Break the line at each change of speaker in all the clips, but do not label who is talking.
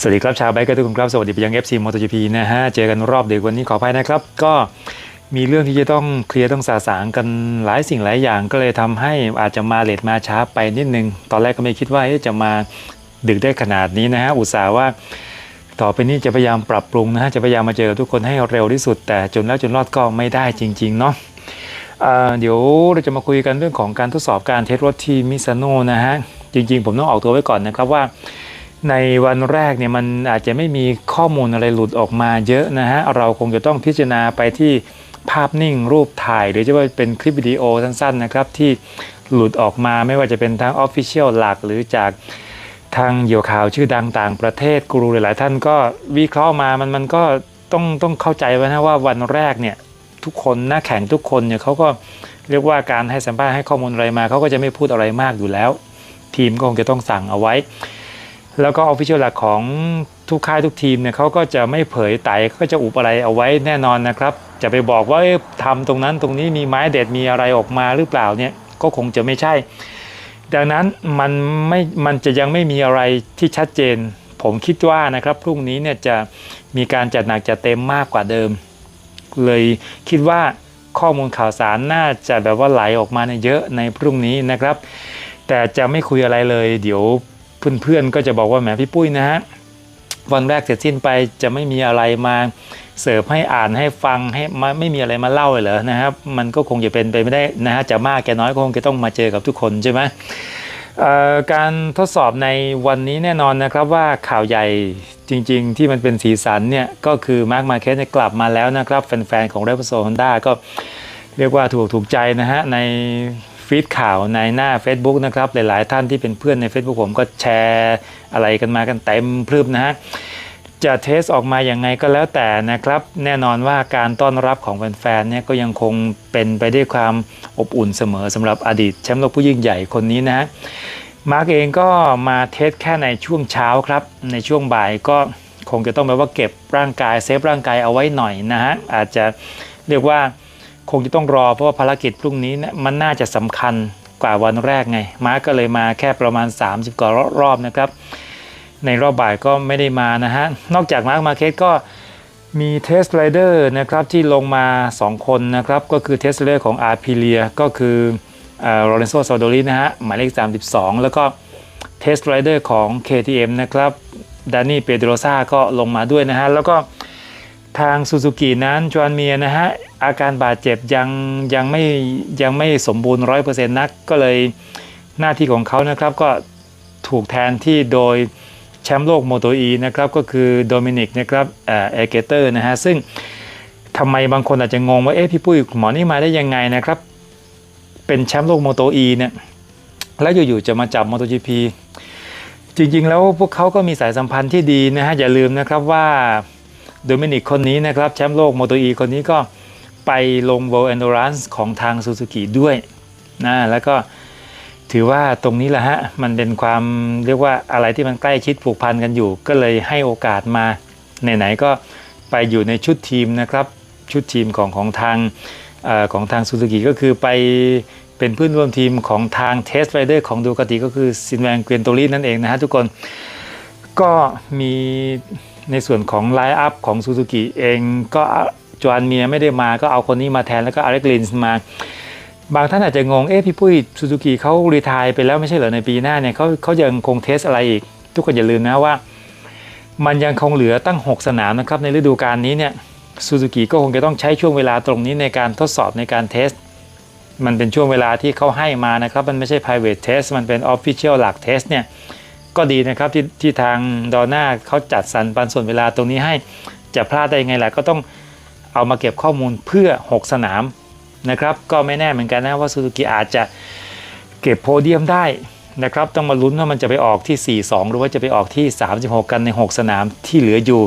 สวัสดีครับชาวไบค์เกอร์ทุกคนครับ สวัสดีไปยัง FC MotoGP นะฮะ เจอกันรอบดึกวันนี้ขออภัยนะครับ ก็มีเรื่องที่จะต้องเคลียร์ต้องสาสางกันหลายสิ่งหลายอย่างก็เลยทำให้อาจจะมาเลทมาช้าไปนิดนึง ตอนแรกก็ไม่คิดว่าจะมาดึกได้ขนาดนี้นะฮะ อุตส่าห์ว่าต่อไปนี้จะพยายามปรับปรุงนะฮะ จะพยายามมาเจอกับทุกคนให้เร็วที่สุด แต่จนแล้วจนรอดก็ไม่ได้จริง ๆ เนาะเดี๋ยวเราจะมาคุยกันเรื่องของการทดสอบการเทสรถที่มิซานโนนะฮะ จริง ๆ ผมต้องออกตัวไว้ก่อนนะครับว่า ในวันแรกเนี่ยมันอาจจะไม่มีข้อมูลอะไรหลุดออกมาเยอะนะฮะเราคงจะต้องพิจารณาไปที่ภาพนิ่งรูปถ่าย หรือจะว่าเป็นคลิปวิดีโอสั้นๆนะครับที่หลุดออกมาไม่ว่าจะเป็นทางออฟฟิเชียลหลักหรือจากทางเหยี่ยวข่าวชื่อดังต่างประเทศกูรูหลายๆท่านก็วิเคราะห์มามันมันก็ต้องต้องเข้าใจไว้นะว่าวันแรกเนี่ยทุกคนหน้าแข่งทุกคนเนี่ยเขาก็เรียกว่าการให้สัมภาษณ์ให้ข้อมูลอะไรมาเขาก็จะไม่พูดอะไรมากอยู่แล้ว ทีมก็คงจะต้องสั่งเอาไว้ แล้วก็ออฟฟิเชียลหลักของทุกค่ายทุกทีมเนี่ยเขาก็จะไม่เผยไต่เขาก็จะอุบอะไรเอาไว้แน่นอนนะครับ จะไปบอกว่าเอ้ยทำตรงนั้นตรงนี้มีไม้เด็ดมีอะไรออกมาหรือเปล่าเนี่ยก็คงจะไม่ใช่ ดังนั้นมันไม่มันจะยังไม่มีอะไรที่ชัดเจน ผมคิดว่านะครับพรุ่งนี้เนี่ยจะมีการจัดหนักจัดเต็มมากกว่าเดิม เลยคิดว่าข้อมูลข่าวสารน่าจะแบบว่าไหลออกมาในยเยอะในพรุ่งนี้นะครับ แต่จะไม่คุยอะไรเลย เดี๋ยว เพื่อนๆก็จะบอกว่าแหมพี่ปุ้ยนะฮะวันแรกเสร็จสิ้นไปจะไม่มีอะไรมาเสิร์ฟให้อ่านให้ฟังให้มาไม่มีอะไรมาเล่าเลยเหรอนะครับ มันก็คงจะเป็นไปไม่ได้นะฮะจะมากแกน้อยก็คงจะต้องมาเจอกับทุกคนใช่ไหมการทดสอบในวันนี้แน่นอนนะครับว่าข่าวใหญ่จริงๆ ที่มันเป็นสีสันเนี่ยก็คือมาร์คมาเก็ตกลับมาแล้วนะครับ แฟนๆ ของ r e p s o Honda ก็เรียกว่าถูกถูกใจนะฮะใน ฟีดข่าวในหน้า Facebook นะครับ หลาย ๆ ท่านที่เป็นเพื่อนใน Facebook ผมก็แชร์อะไรกันมากันเต็มพรึบนะฮะจะเทสออกมาอย่างไงก็แล้วแต่นะครับ แน่นอนว่าการต้อนรับของแฟนๆเนี่ยก็ยังคงเป็นไปด้วยความอบอุ่นเสมอสำหรับอดีตแชมป์โลกผู้ยิ่งใหญ่คนนี้นะฮะมาร์กเองก็มาเทสแค่ในช่วงเช้าครับ ในช่วงบ่ายก็คงจะต้องแบบว่าเก็บร่างกายเซฟร่างกายเอาไว้หน่อยนะฮะอาจจะเรียกว่า คงจะต้องรอเพราะว่าภารกิจพรุ่งนี้เนี่ยมันน่าจะสำคัญกว่าวันแรกไงมาร์กก็เลยมาแค่ประมาณ 30กว่ารอบนะครับ ในรอบบ่ายก็ไม่ได้มานะฮะ นอกจากมาร์คมาเก็ตก็มีเทสไรเดอร์นะครับที่ลงมา 2 คนนะครับ ก็คือเทสเดอร์ของอาร์พิเลียก็คือโรเลนโซซาโดรินะฮะ หมายเลข 32 แล้วก็เทสไรเดอร์ของ KTM นะครับดานี่เปโดรซาก็ลงมาด้วยนะฮะ แล้วก็ ทางซูซูกินั้นจอห์นเมียนะฮะอาการบาดเจ็บยังยังไม่ยังไม่สมบูรณ์100%นักก็เลยหน้าที่ของเขานะครับก็ถูกแทนที่โดยแชมป์โลกโมโตอีนะครับก็คือโดมินิกนะครับเอเอเกเตอร์นะฮะซึ่งทำไมบางคนอาจจะงงว่าเอ๊ะพี่ปุ้ยหมอนี่มาได้ยังไงนะครับเป็นแชมป์โลกโมโตอีเนี่ยแล้วอยู่ๆจะมาจับโมโตจีพีจริงๆแล้วพวกเขาก็มีสายสัมพันธ์ที่ดีนะฮะอย่าลืมนะครับว่า โดมินิกคนนี้นะครับแชมป์โลกโมโตอีคนนี้ก็ไปลง World Endurance ของทางซูซูกิด้วยนะแล้วก็ถือว่าตรงนี้แหละฮะ มันเป็นความเรียกว่าอะไรที่มันใกล้ชิดผูกพันกันอยู่ ก็เลยให้โอกาสมา ไหน ๆ ก็ไปอยู่ในชุดทีมนะครับ ชุดทีมของของทางอของทางซูซูกิก็คือไปเป็นเพื่อนร่วมทีมของทางเทสไรเดอร์ของดูกติก็คือซินแวงเกวียนโตลีนั่นเองนะฮะทุกคนก็มี ในส่วนของไลน์อัพของซูซูกิเองก็จอห์นเมียไม่ได้มาก็เอาคนนี้มาแทนแล้วก็อเล็กลินส์มา บางท่านอาจจะงง เอ๊ะพี่ปุ้ยซูซูกิเขารีทายไปแล้วไม่ใช่เหรอในปีหน้าเนี่ยเขาเขายังคงเทสอะไรอีก ทุกคนอย่าลืมนะว่า มันยังคงเหลือตั้ง 6 สนามนะครับในฤดูกาลนี้เนี่ยซูซูกิก็คงจะต้องใช้ช่วงเวลาตรงนี้ในการทดสอบในการเทสมันเป็นช่วงเวลาที่เขาให้มานะครับ มันไม่ใช่ private test มันเป็น official หลัก test เนี่ย ก็ดีนะครับที่ที่ทางดอน่าเขาจัดสรรปันส่วนเวลาตรงนี้ให้จะพลาดได้ยังไงล่ะก็ต้องเอามาเก็บข้อมูลเพื่อ 6 สนามนะครับ ก็ไม่แน่เหมือนกันนะว่าซูซูกิอาจจะเก็บโพเดียมได้นะครับ ต้องมาลุ้นว่ามันจะไปออกที่ 4-2 หรือว่าจะไปออกที่ 36 กันใน 6 สนามที่เหลืออยู่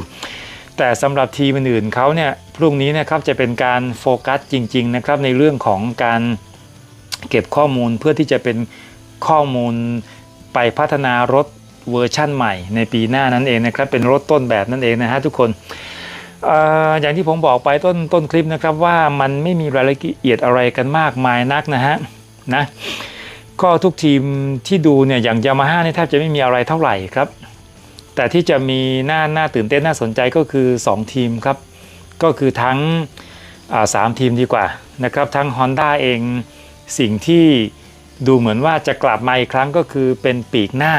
แต่สำหรับทีมอื่นเขาเนี่ยพรุ่งนี้นะครับจะเป็นการโฟกัสจริง ๆ นะครับ ในเรื่องของการเก็บข้อมูลเพื่อที่จะเป็นข้อมูลไปพัฒนารถ เวอร์ชั่นใหม่ในปีหน้านั่นเองนะครับ เป็นรถต้นแบบนั่นเองนะฮะทุกคนอย่างที่ผมบอกไปต้นต้นคลิปนะครับว่ามันไม่มีรายละเอียดอะไรกันมากมายนักนะฮะนะก็ทุกทีมที่ดูเนี่ยอย่างยามาฮ่านี่แทบจะไม่มีอะไรเท่าไหร่ครับ แต่ที่จะมีหน่าหน่าตื่นเต้นน่าสนใจก็คือ 2 ทีมครับ ก็คือทั้งสามทีมดีกว่านะครับ ทั้ง Honda เองสิ่งที่ดูเหมือนว่าจะกลับมาอีกครั้งก็คือเป็นปีกหน้า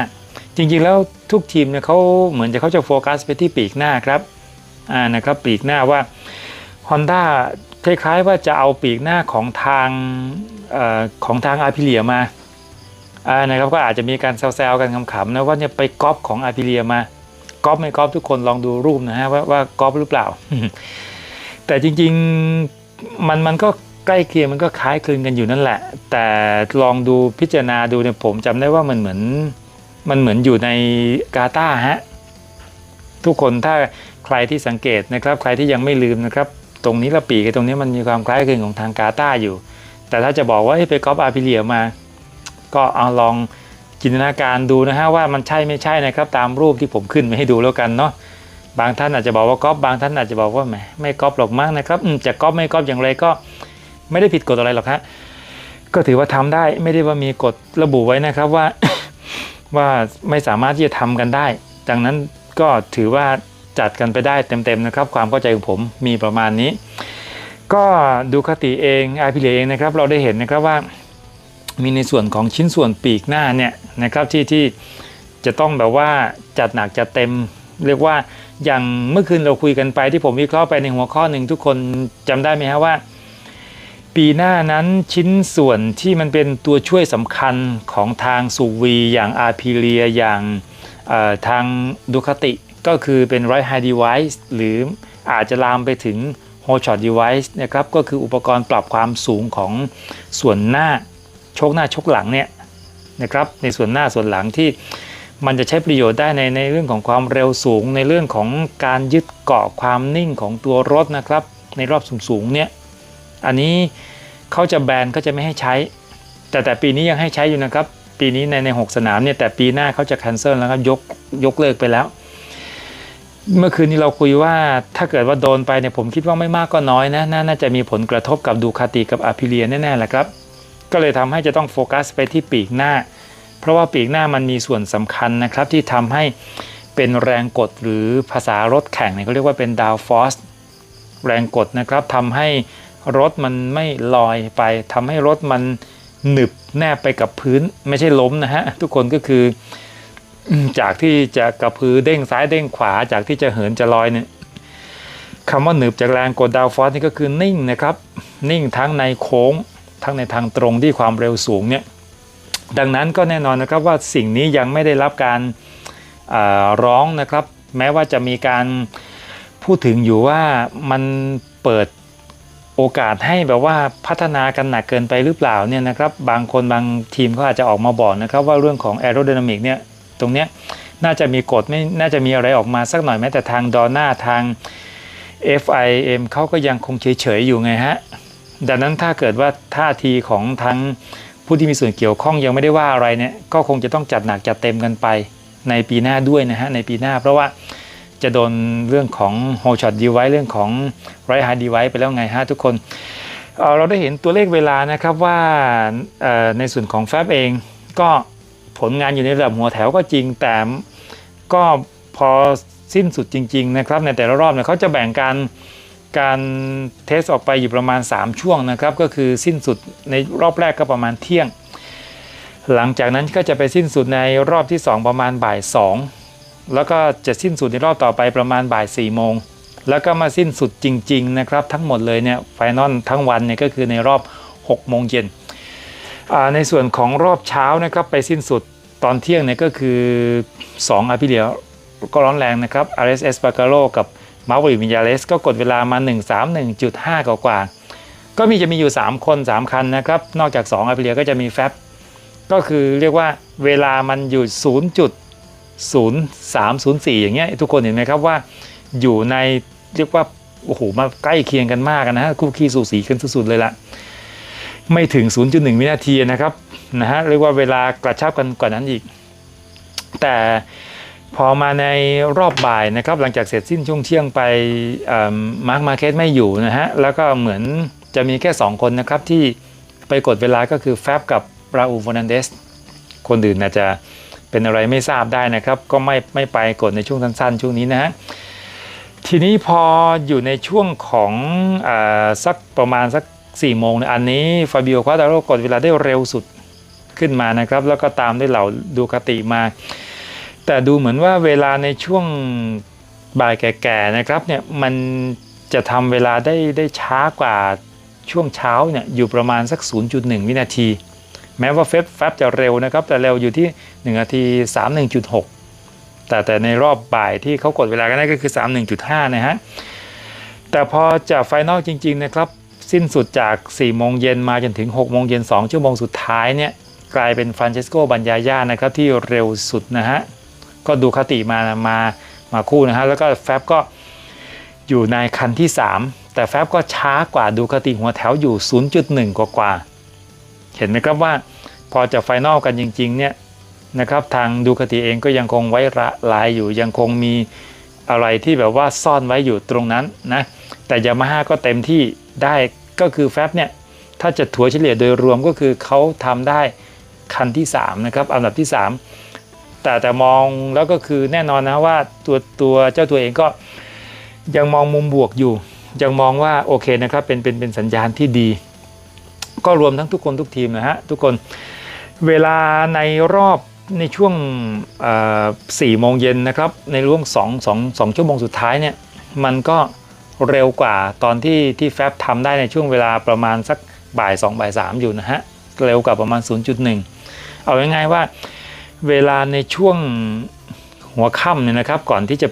จริงๆแล้วทุกทีมเนี่ยเขาเหมือนจะเขาจะโฟกัสไปที่ปีกหน้าครับอ่านะครับปีกหน้าว่า Honda คล้ายๆว่าจะเอาปีกหน้าของทางอของทางอาพิเลียมาอ่านะครับก็อาจจะมีการแซวๆกันขำๆนะว่าเนี่ยไปก๊อปของอาพิเลียมาก๊อปไม่ก๊อปทุกคนลองดูรูปนะฮะว่าว่าก๊อปหรือเปล่า แต่จริงๆมันมันก็ใกล้เคียงมันก็คล้ายคลึงกันอยู่นั่นแหละ แต่ลองดูพิจารณาดูเนี่ยผมจำได้ว่ามันเหมือน มันเหมือนอยู่ในกาตาฮะทุกคนถ้าใครที่สังเกตนะครับ ใครที่ยังไม่ลืมนะครับ ตรงนี้ละปีกับตรงนี้มันมีความคล้ายคลึงของทางกาตาอยู่ แต่ถ้าจะบอกว่าไปก๊อปอาพิเลียมา ก็เอาลองจินตนาการดูนะฮะว่ามันใช่ไม่ใช่นะครับ ตามรูปที่ผมขึ้นมาให้ดูแล้วกันเนาะบางท่านอาจจะบอกว่าก๊อปบางท่านอาจจะบอกว่าแหมไม่ก๊อปหรอกมั้งนะครับจะก๊อปไม่ก๊อปอย่างไรก็ไม่ได้ผิดกฎอะไรหรอกฮะก็ถือว่าทำได้ไม่ได้ว่ามีกฎระบุไว้นะครับว่า ว่าไม่สามารถที่จะทำกันได้ ดังนั้นก็ถือว่าจัดกันไปได้เต็มๆนะครับ ความเข้าใจของผมมีประมาณนี้ ก็ดูคติเองไอพีเองนะครับ เราได้เห็นนะครับว่า มีในส่วนของชิ้นส่วนปีกหน้าเนี่ยนะครับที่ที่จะต้องแบบว่าจัดหนักจัดเต็ม เรียกว่าอย่างเมื่อคืนเราคุยกันไปที่ผมวิเคราะห์ไปในหัวข้อหนึ่งทุกคนจำได้ไหมฮะว่า ปีหน้านั้นชิ้นส่วนที่มันเป็นตัวช่วยสำคัญของทางสูวีอย่างอาร์พิเลียอย่างทางดูคติก็คือเป็น right high device หรืออาจจะลามไปถึง whole shot device นะครับก็คืออุปกรณ์ปรับความสูงของส่วนหน้าโชคหน้าชคหลังเนี่ยนะครับในส่วนหน้าส่วนหลังที่มันจะใช้ประโยชน์ได้ในในเรื่องของความเร็วสูง ในเรื่องของการยึดเกาะความนิ่งของตัวรถนะครับ ในรอบสูงๆเนี่ย อันนี้เขาจะแบนเขาจะไม่ให้ใช้ แต่แต่ปีนี้ยังให้ใช้อยู่นะครับ ปีนี้ในในหกสนามเนี่ยแต่ปีหน้าเขาจะ cancel แล้วครับยกยกเลิกไปแล้ว เมื่อคืนนี้เราคุยว่าถ้าเกิดว่าโดนไปเนี่ยผมคิดว่าไม่มากก็น้อยนะน,น่าจะมีผลกระทบกับดูคาติกับอาพิเลียแน่ๆแหละครับ ก็เลยทำให้จะต้องโฟกัสไปที่ปีกหน้า เพราะว่าปีกหน้ามันมีส่วนสำคัญนะครับที่ทำให้เป็นแรงกดหรือภาษารถแข่งเนี่ยเขาเรียกว่าเป็นดาวฟอสแรงกดนะครับทำให้ รถมันไม่ลอยไปทำให้รถมันหนึบแนบไปกับพื้นไม่ใช่ล้มนะฮะ ทุกคนก็คือจากที่จะกระพือเด้งซ้ายเด้งขวาจากที่จะเหินจะลอยเนี่ยคำว่าหนึบจากแรงกดดาวฟอสนี่ก็คือนิ่งนะครับ นิ่งทั้งในโค้ง ทั้งในทางตรงที่ความเร็วสูงเนี่ยดังนั้นก็แน่นอนนะครับว่าสิ่งนี้ยังไม่ได้รับการร้องนะครับ แม้ว่าจะมีการพูดถึงอยู่ว่ามันเปิด โอกาสให้แบบว่าพัฒนากันหนักเกินไปหรือเปล่าเนี่ยนะครับบางคนบางทีมเขาอาจจะออกมาบอกนะครับว่าเรื่องของ aerodynamic เนี่ยตรงเนี้ยน่าจะมีกฎไม่น่าจะมีอะไรออกมาสักหน่อยแม้แต่ทางดอน่าทาง FIM เขาก็ยังคงเฉยๆอยู่ไงฮะดังนั้นถ้าเกิดว่าท่าทีของทั้งผู้ที่มีส่วนเกี่ยวข้องยังไม่ได้ว่าอะไรเนี่ยก็คงจะต้องจัดหนักจัดเต็มกันไปในปีหน้าด้วยนะฮะในปีหน้า เพราะว่า จะโดนเรื่องของ whole shot device เรื่องของ right hand device ไปแล้วไงฮะทุกคนเเราได้เห็นตัวเลขเวลานะครับว่าในส่วนของแฟบเองก็ผลงานอยู่ในระดับหัวแถวก็จริงแต่ก็พอสิ้นสุดจริง ๆ นะครับ ในแต่ละรอบเนี่ยเขาจะแบ่งการการเทสออกไปอยู่ประมาณ 3 ช่วงนะครับ ก็คือสิ้นสุดในรอบแรกก็ประมาณเที่ยง หลังจากนั้นก็จะไปสิ้นสุดในรอบที่ 2 ประมาณบ่าย2 แล้วก็จะสิ้นสุดในรอบต่อไปประมาณบ่าย4โมง แล้วก็มาสิ้นสุดจริง ๆ นะครับ ทั้งหมดเลยเนี่ยไฟนอลทั้งวันเนี่ยก็คือในรอบ6โมงเย็นในส่วนของรอบเช้านะครับไปสิ้นสุดตอนเที่ยงเนี่ยก็คือ 2อาพิเลียก็ร้อนแรงนะครับ RSS b a c a r o กับมาวิมิยาเลสก็กดเวลามา 131.5 กว่ากว่า ก็มีจะมีอยู่ 3 คน 3 คันนะครับ นอกจาก 2อาพิเลียก็จะมีแฟบก็คือเรียกว่าเวลามันอยู่ 0.304 อย่างเงี้ยทุกคนเห็นไหมครับว่าอยู่ในเรียกว่าโอ้โหมาใกล้เคียงกันมากนะฮะคู่ขี้สูสีกันสุดๆเลยละไม่ถึง 0.1 วินาทีนะครับนะฮะเรียกว่าเวลากระชับกันกว่านั้นอีก แต่พอมาในรอบบ่ายนะครับ หลังจากเสร็จสิ้นช่วงเที่ยงไปมาร์คมาเคสไม่อยู่นะฮะแล้วก็เหมือนจะมีแค่ 2 คนนะครับที่ไปกดเวลาก็คือแฟบกับราอูฟ e นันเดสคนอื่นอาจจะ เป็นอะไรไม่ทราบได้นะครับ ก็ไม่ไม่ไปกดในช่วงสั้นๆ ช่วงนี้นะฮะทีนี้พออยู่ในช่วงของอสักประมาณสัก4โมงเนี่ยอันนี้ฟาบิโอควาตาโรกดเวลาได้เร็วสุดขึ้นมานะครับ แล้วก็ตามด้วยเหล่าดูคาติมา แต่ดูเหมือนว่าเวลาในช่วงบ่ายแก่ๆนะครับเนี่ยมันจะทำเวลาได้ได้ช้ากว่าช่วงเช้าเนี่ยอยู่ประมาณสัก 0.1 วินาที แม้ว่าเฟบแฟบจะเร็วนะครับ แต่เร็วอยู่ที่ 1นาที 31.6 แต่แต่ในรอบบ่ายที่เขากดเวลากันได้ก็คือ 31.5 นะฮะ แต่พอจะไฟนอลจริงๆนะครับ สิ้นสุดจาก 4 โมงเย็นมาจนถึง 6 โมงเย็น 2 ชั่วโมงสุดท้ายเนี่ย กลายเป็นฟรานเชสโกบัญญาญานะครับที่เร็วสุดนะฮะ ก็ดูคติมามามาคู่นะฮะ แล้วก็แฟบก็อยู่ในคันที่ 3 แต่แฟบก็ช้ากว่าดูคติหัวแถวอยู่ 0.1 กว่ากว่า เห็นไหมครับว่าพอจะไฟนอลกันจริง ๆ เนี่ย นะครับทางดูคติเองก็ยังคงไว้ละลายอยู่ยังคงมีอะไรที่แบบว่าซ่อนไว้อยู่ตรงนั้นนะแต่ยามาฮ่าก็เต็มที่ได้ก็คือแฟบเนี่ยถ้าจะถัวเฉลี่ยโดยรวมก็คือเขาทำได้คันที่3นะครับอันดับที่ 3 แต่แต่มองแล้วก็คือแน่นอนนะว่าตัวตัวเจ้าตัวเองก็ยังมองมุมบวกอยู่ ยังมองว่าโอเคนะครับเป็นเป็นเป็นสัญญาณที่ดี ก็รวมทั้งทุกคนทุกทีมนะฮะทุกคนเวลาในรอบ ในช่วงสี่โมงเย็นนะครับ ในร่วงสองสองสองชั่วโมงสุดท้ายเนี่ยมันก็เร็วกว่าตอนที่ที่แฟบทำได้ในช่วงเวลาประมาณสักบ่าย2บ่าย3อยู่นะฮะ เร็วกว่าประมาณ 0.1 เอาง่ายๆว่าเวลาในช่วงหัวค่ำเนี่ยนะครับก่อนที่จะ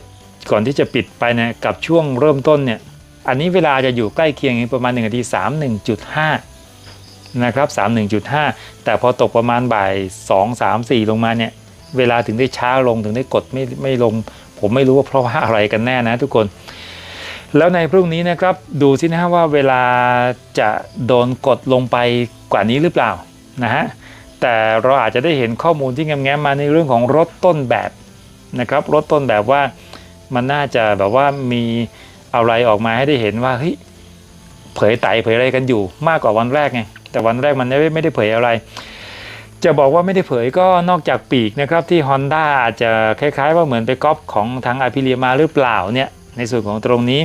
ก่อนที่จะปิดไปเนี่ยกับช่วงเริ่มต้นเนี่ยอันนี้เวลาจะอยู่ใกล้เคียงประมาณ1นาที31.5 นะครับ31.5 แต่พอตกประมาณบ่าย 2 3 4 ลงมาเนี่ย เวลาถึงได้ช้าลงถึงได้กดไม่ไม่ลง ผมไม่รู้ว่าเพราะว่าอะไรกันแน่นะทุกคน แล้วในพรุ่งนี้นะครับ ดูสินะว่าเวลาจะโดนกดลงไปกว่านี้หรือเปล่านะฮะแต่เราอาจจะได้เห็นข้อมูลที่แง้มๆมาในเรื่องของรถต้นแบบนะครับรถต้นแบบว่ามันน่าจะแบบว่ามีอะไรออกมาให้ได้เห็นว่าเฮ้ยเผยไตเผยอะไรกันอยู่มากกว่าวันแรกไง แต่วันแรกมันไม่ไม่ได้เผยอะไร จะบอกว่าไม่ได้เผยก็นอกจากปีกนะครับที่ Honda อาจจะคล้ายๆ ว่าเหมือนไปก๊อปของทางอาพิเลียมาหรือเปล่าเนี่ยในส่วนของตรงนี้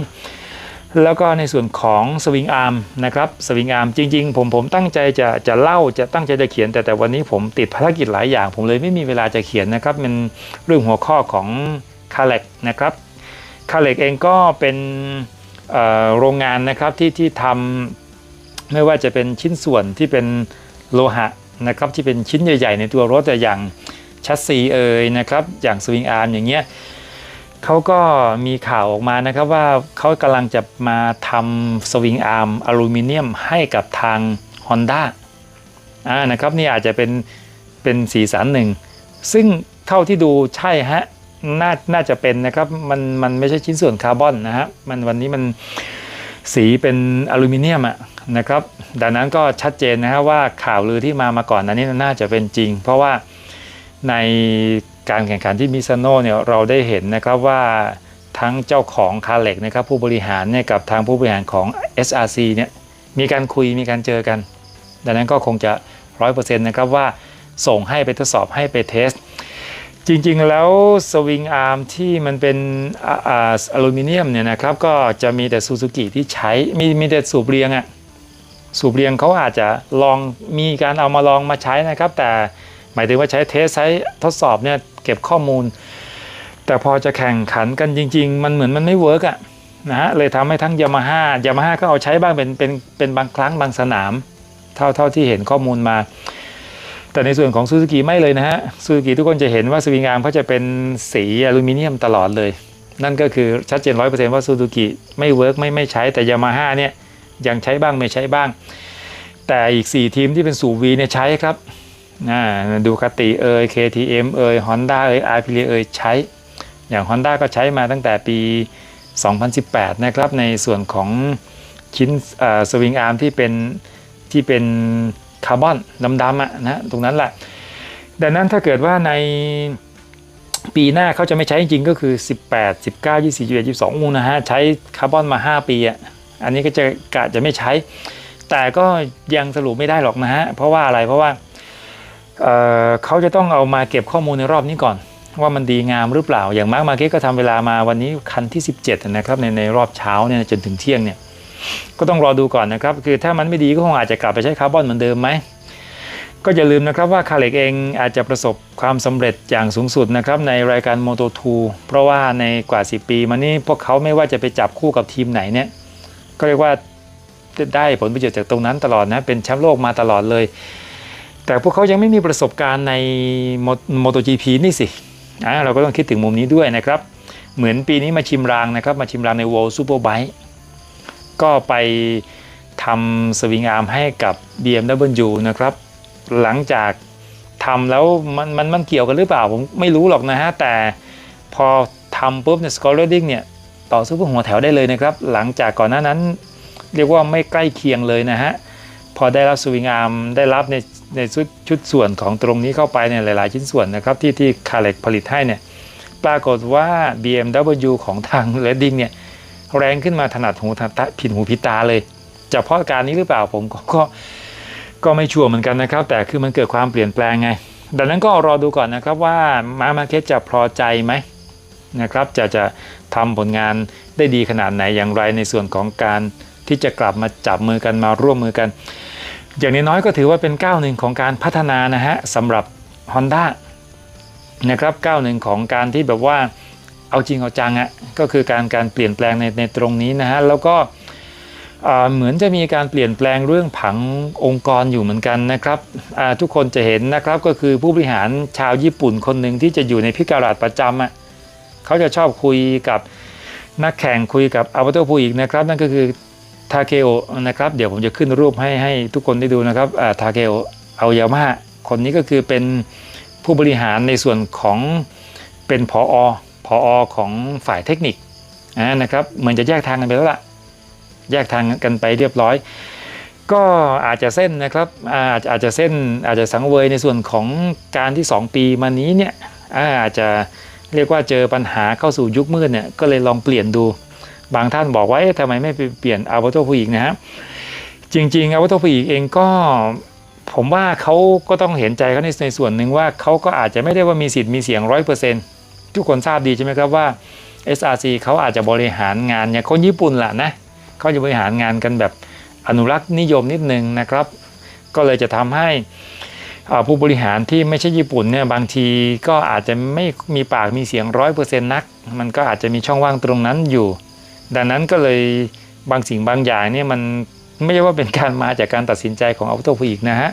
แล้วก็ในส่วนของสวิงอาร์มนะครับสวิงอาร์มจริงๆ ผมผมตั้งใจจะจะเล่าจะตั้งใจจะเขียน แต่แต่วันนี้ผมติดภารกิจหลายอย่าง ผมเลยไม่มีเวลาจะเขียนนะครับเป็นเรื่องหัวข้อของคาเล็กนะครับคาเล็กเองก็เป็นโรงงานนะครับที่ที่ทำ ไม่ว่าจะเป็นชิ้นส่วนที่เป็นโลหะนะครับที่เป็นชิ้นใหญ่ ๆ ในตัวรถแต่อย่างชัสซีเอ่ยนะครับอย่างสวิงอาร์มอย่างเงี้ยเขาก็มีข่าวออกมานะครับว่าเขากำลังจะมาทำสวิงอาร์มอลูมิเนียมให้กับทาง Honda อ่านะครับนี่อาจจะเป็นเป็นสีสันหนึ่ง ซึ่งเท่าที่ดูใช่ฮะน่าน่าจะเป็นนะครับมันมันไม่ใช่ชิ้นส่วนคาร์บอนนะฮะมันวันนี้มัน สีเป็นอลูมิเนียมอะนะครับดังนั้นก็ชัดเจนนะครับว่าข่าวลือที่มามาก่อนนั้นนี่น่าจะเป็นจริง เพราะว่าในการแข่งขันที่มิซาโนเนี่ยเราได้เห็นนะครับว่าทั้งเจ้าของคาเล็กนะครับผู้บริหารเนี่ยกับทางผู้บริหารของ SRC เนี่ยมีการคุยมีการเจอกัน ดังนั้นก็คงจะร้อยเปอร์เซ็นต์นะครับว่าส่งให้ไปทดสอบให้ไปเทส จริงๆแล้วสวิงอาร์มที่มันเป็นอลูมิเนียมเนี่ยนะครับก็จะมีแต่ซูซูกิที่ใช้มีมีแต่สูบเรียงอะสูบเรียงเขาอาจจะลองมีการเอามาลองมาใช้นะครับ แต่หมายถึงว่าใช้เทสใช้ทดสอบเนี่ยเก็บข้อมูล แต่พอจะแข่งขันกันจริง ๆ มันเหมือนมันไม่เวิร์กอะนะฮะเลยทำให้ทั้งยามาฮ่ายามาฮ่าก็เอาใช้บ้างเป็นเป็นเป็นบางครั้งบางสนาม เท่าเท่าที่เห็นข้อมูลมา แต่ในส่วนของซูซูกิไม่เลยนะฮะซูซูกิทุกคนจะเห็นว่าสวิงอาร์มเขาจะเป็นสีอลูมิเนียมตลอดเลย นั่นก็คือชัดเจนร้อยเปอร์เซ็นต์ว่าซูซูกิไม่เวิร์กไม่ไม่ใช้แต่ยามาฮ่าเนี่ยยังใช้บ้างไม่ใช้บ้าง แต่อีก 4 ทีมที่เป็นสูวีเนี่ยใช้ครับดูคติเอ่ย KTM เอ่ย Honda เอย a p r i l i a เอยใช้ อย่าง Honda ก็ใช้มาตั้งแต่ปี 2018 นะครับ ในส่วนของชิ้นสวิงอาร์มที่เป็นที่เป็น คาร์บอนดำๆอะนะตรงนั้นแหละ ดังนั้นถ้าเกิดว่าในปีหน้าเขาจะไม่ใช้จริงก็คือ 18 19 24 21 22มูนะฮะใช้คาร์บอนมา 5 ปีอะอันนี้ก็จะกะจะไม่ใช้ แต่ก็ยังสรุปไม่ได้หรอกนะฮะเพราะว่าอะไรเพราะว่าเเขาจะต้องเอามาเก็บข้อมูลในรอบนี้ก่อน ว่ามันดีงามหรือเปล่าอย่างมาร์กมาเก็ตก็ทำเวลามาวันนี้คันที่ 17 นะครับในในรอบเช้าเนี่ยจนถึงเที่ยงเนี่ย ก็ต้องรอดูก่อนนะครับ คือถ้ามันไม่ดีก็คงอาจจะกลับไปใช้คาร์บอนเหมือนเดิมไหมก็อย่าลืมนะครับว่าคาเล็กเองอาจจะประสบความสำเร็จอย่างสูงสุดนะครับในรายการ Moto2 เพราะว่าในกว่า 10 ปีมานี้พวกเขาไม่ว่าจะไปจับคู่กับทีมไหนเนี่ยก็เรียกว่าได้ผลประโยชน์จากตรงนั้นตลอดนะเป็นแชมป์โลกมาตลอดเลย แต่พวกเขายังไม่มีประสบการณ์ใน MotoGP นี่สิอ่าเราก็ต้องคิดถึงมุมนี้ด้วยนะครับ เหมือนปีนี้มาชิมรางนะครับ มาชิมรางใน World Superbike ก็ไปทำสวิงอาร์มให้กับ BMW นะครับ หลังจากทำแล้วมันมันมันเกี่ยวกันหรือเปล่า ผมไม่รู้หรอกนะฮะ แต่พอทำปุ๊บเนี่ยสกอร์เรดดิ้งเนี่ย ต่อสู้เพื่อหัวแถวได้เลยนะครับ หลังจากก่อนหน้านั้น เรียกว่าไม่ใกล้เคียงเลยนะฮะ พอได้รับสวิงอาร์มได้รับในในชุดชุดส่วนของตรงนี้เข้าไปเนี่ยหลาย ๆ ชิ้นส่วนนะครับ ที่ที่คาเล็กผลิตให้เนี่ยปรากฏว่า BMW ของทาง r e d d i n g เนี่ย แรงขึ้นมาถนัดหูถนัดตาผิดหูผิดตาเลยจะเพราะการนี้หรือเปล่าผมก็ก็ก็ไม่ชัวร์เหมือนกันนะครับ แต่คือมันเกิดความเปลี่ยนแปลงไง ดังนั้นก็รอดูก่อนนะครับว่ามามาเก็ตจะพอใจไหมนะครับจะจะทำผลงานได้ดีขนาดไหนอย่างไรในส่วนของการที่จะกลับมาจับมือกันมาร่วมมือกัน อย่างน้อยก็ถือว่าเป็นก้าวหนึ่งของการพัฒนานะฮะสำหรับ Honda นะครับก้าวหนึ่งของการที่แบบว่า เอาจริงเอาจังอะ่ะก็คือการการเปลี่ยนแปลงในในตรงนี้นะฮะแล้วก็เหมือนจะมีการเปลี่ยนแปลงเรื่องผังองค์กรอยู่เหมือนกันนะครับทุกคนจะเห็นนะครับก็คือผู้บริหารชาวญี่ปุ่นคนหนึ่งที่จะอยู่ในพิการาดประจำอะเขาจะชอบคุยกับนักแข่งคุยกับอาวัตโตพูอีกนะครับ นั่นก็คือทาเคโอนะครับ เดี๋ยวผมจะขึ้นรูปให้ให้ทุกคนได้ดูนะครับทาเคโอเอายามาคนนี้ก็คือเป็นผู้บริหารในส่วนของเป็นผอ ผอของฝ่ายเทคนิคนะครับเหมือนจะแยกทางกันไปแล้วล่ะ แยกทางกันไปเรียบร้อย ก็อาจจะเส้นนะครับอาจอาจจะเส้นอาจจะสังเวยในส่วนของการที่ 2 ปีมานี้เนี่ยอาจจะเรียกว่าเจอปัญหาเข้าสู่ยุคมืดเนี่ยก็เลยลองเปลี่ยนดูบางท่านบอกว่าทำไมไม่ไปเปลี่ยนอาวัตโตผู้หญิงนะฮะจริงๆอาวัตโตผู้หญิงเองก็ผมว่าเขาก็ต้องเห็นใจเขาในในส่วนหนึ่งว่าเขาก็อาจจะไม่ได้ว่ามีสิทธิ์มีเสียงร้อยเปอร์เซ็นต์ ทุกคนทราบดีใช่ไหมครับว่า SRC เขาอาจจะบริหารงานอย่างคนญี่ปุ่นแหละนะเขาจะบริหารงานกันแบบอนุรักษ์นิยมนิดนึงนะครับ ก็เลยจะทำให้ผู้บริหารที่ไม่ใช่ญี่ปุ่นเนี่ยบางทีก็อาจจะไม่มีปากมีเสียงร้อยเปอร์เซ็นต์นัก มันก็อาจจะมีช่องว่างตรงนั้นอยู่ ดังนั้นก็เลยบางสิ่งบางอย่างเนี่ยมันไม่ใช่ว่าเป็นการมาจากการตัดสินใจของอัลโตฟูอีกนะฮะ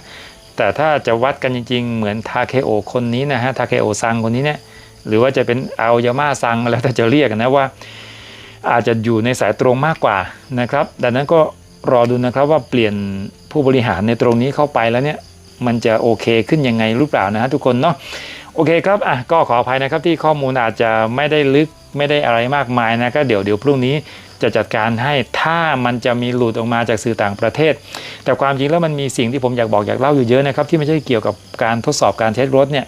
แต่ถ้าจะวัดกันจริง ๆ เหมือนทาเคโอคนนี้นะฮะทาเคโอซังคนนี้เนี่ย หรือว่าจะเป็นอายาม่าซังแล้วแต่จะเรียกนะว่า อาจจะอยู่ในสายตรงมากกว่านะครับ ดังนั้นก็รอดูนะครับว่าเปลี่ยนผู้บริหารในตรงนี้เข้าไปแล้วเนี่ยมันจะโอเคขึ้นยังไงหรือเปล่านะฮะทุกคนเนาะโอเคครับอะก็ขออภัยนะครับที่ข้อมูลอาจจะไม่ได้ลึกไม่ได้อะไรมากมายนะก็เดี๋ยวเดี๋ยวพรุ่งนี้จะจัดการให้ถ้ามันจะมีหลุดออกมาจากสื่อต่างประเทศ แต่ความจริงแล้วมันมีสิ่งที่ผมอยากบอกอยากเล่าอยู่เยอะนะครับที่ไม่ใช่เกี่ยวกับการทดสอบการเทสรถเนี่ย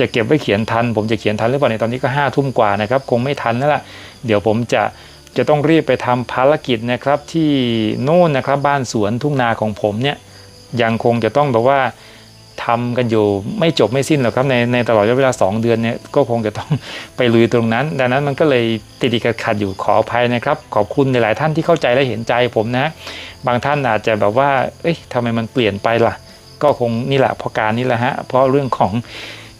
จะเก็บไว้เขียนทัน ผมจะเขียนทันหรือเปล่าในตอนนี้ก็ห้าทุ่มกว่านะครับ คงไม่ทันแล้วล่ะ เดี๋ยวผมจะจะต้องรีบไปทำภารกิจนะครับที่โน่นนะครับบ้านสวนทุ่งนาของผมเนี่ยยังคงจะต้องแบบว่าทำกันอยู่ไม่จบไม่สิ้นหรอกครับในในตลอดระยะเวลา 2 เดือนเนี่ยก็คงจะต้องไปลุยตรงนั้น ดังนั้นมันก็เลยติดขัดขัดอยู่ขออภัยนะครับ ขอบคุณในหลายท่านที่เข้าใจและเห็นใจผมนะ บางท่านอาจจะแบบว่า เอ้ยทำไมมันเปลี่ยนไปล่ะ ก็คงนี่แหละเพราะการนี้แหละฮะเพราะเรื่องของ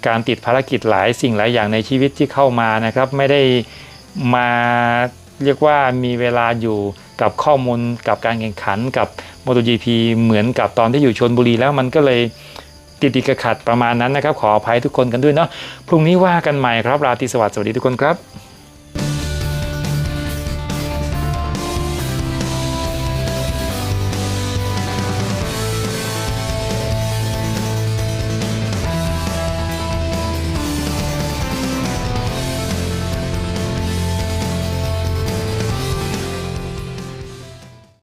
การติดภารกิจหลายสิ่งหลายอย่างในชีวิตที่เข้ามานะครับ ไม่ได้มาเรียกว่ามีเวลาอยู่กับข้อมูลกับการแข่งขันกับ MotoGP เหมือนกับตอนที่อยู่ชนบุรีแล้วมันก็เลยติดติดขัดประมาณนั้นนะครับ ขออภัยทุกคนกันด้วยเนาะพรุ่งนี้ว่ากันใหม่ครับราตรีสวัสดิ์สวัสดีทุกคนครับ